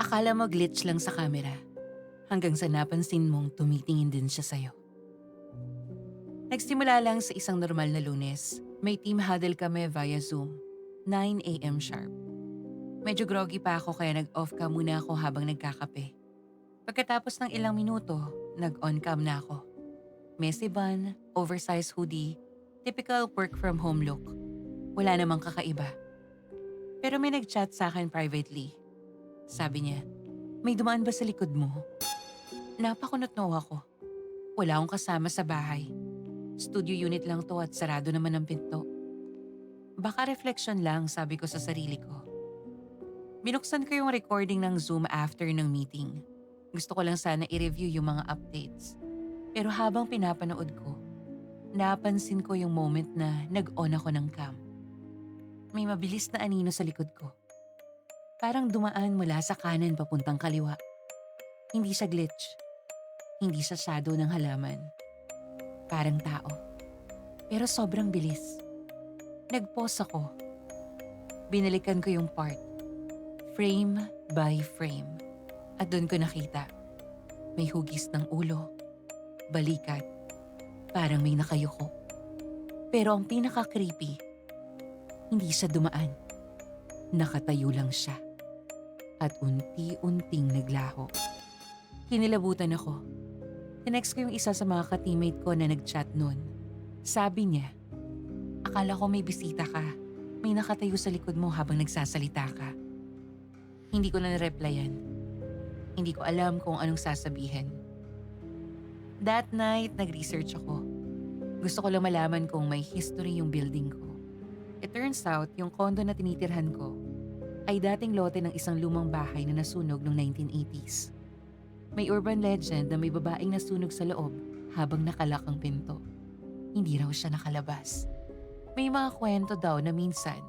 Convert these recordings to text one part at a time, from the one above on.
Akala mo glitch lang sa camera. Hanggang sa napansin mong tumitingin din siya sa'yo. Nagsimula lang sa isang normal na lunes. May team huddle kami via Zoom. 9am sharp. Medyo groggy pa ako kaya nag-off cam muna ako habang nagkakape. Pagkatapos ng ilang minuto, nag-on cam na ako. Messy bun, oversized hoodie, typical work from home look. Wala namang kakaiba. Pero may nag-chat sa akin privately. Sabi niya, may dumaan ba sa likod mo? Napakunot no ako. Wala akong kasama sa bahay. Studio unit lang to at sarado naman ang pinto. Baka reflection lang, sabi ko sa sarili ko. Binuksan ko yung recording ng Zoom after ng meeting. Gusto ko lang sana i-review yung mga updates. Pero habang pinapanood ko, napansin ko yung moment na nag-on ako ng cam. May mabilis na anino sa likod ko. Parang dumaan mula sa kanan papuntang kaliwa. Hindi siya glitch. Hindi siya shadow ng halaman. Parang tao. Pero sobrang bilis. Nag-pause ako. Binalikan ko yung part. Frame by frame. At doon ko nakita. May hugis ng ulo. Balikat. Parang may nakayuko. Pero ang pinaka-creepy, hindi siya dumaan. Nakatayo lang siya. At unti-unting naglaho. Kinilabutan ako. Tinext ko yung isa sa mga ka-teammate ko na nag-chat noon. Sabi niya, Akala ko may bisita ka. May nakatayo sa likod mo habang nagsasalita ka. Hindi ko na replyan. Hindi ko alam kung anong sasabihin. That night, nag-research ako. Gusto ko lang malaman kung may history yung building ko. It turns out, yung kondo na tinitirhan ko ay dating lote ng isang lumang bahay na nasunog noong 1980s. May urban legend na may babaeng nasunog sa loob habang nakalak ang pinto. Hindi raw siya nakalabas. May mga kwento daw na minsan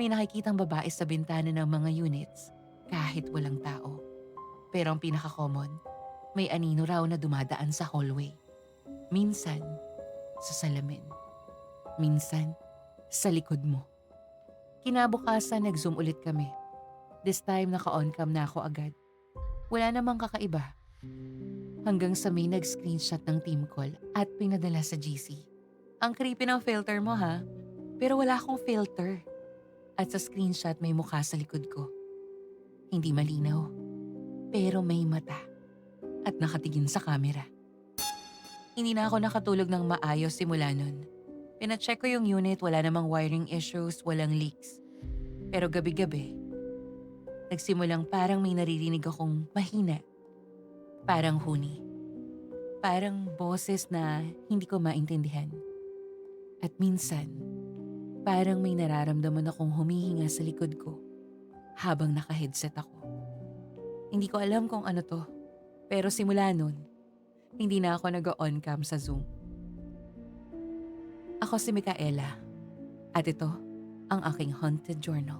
may nakikitang babae sa bintana ng mga units kahit walang tao. Pero ang pinaka-common, may anino raw na dumadaan sa hallway. Minsan, sa salamin. Minsan, sa likod mo. Kinabukasan nag-zoom ulit kami. This time naka-on cam na ako agad. Wala namang kakaiba. Hanggang sa may nag-screenshot ng team call at pinadala sa GC. Ang creepy ng filter mo ha, pero wala akong filter. At sa screenshot may mukha sa likod ko. Hindi malinaw, pero may mata. At nakatingin sa camera. Hindi na ako nakatulog ng maayos simula nun. Pinacheck ko yung unit, wala namang wiring issues, walang leaks. Pero gabi-gabi, nagsimulang parang may naririnig akong mahina. Parang huni. Parang boses na hindi ko maintindihan. At minsan, parang may nararamdaman akong humihinga sa likod ko habang naka-headset ako. Hindi ko alam kung ano to, pero simula nun, hindi na ako nag-on cam sa Zoom. Ako si Mikaela at ito ang aking haunted journal.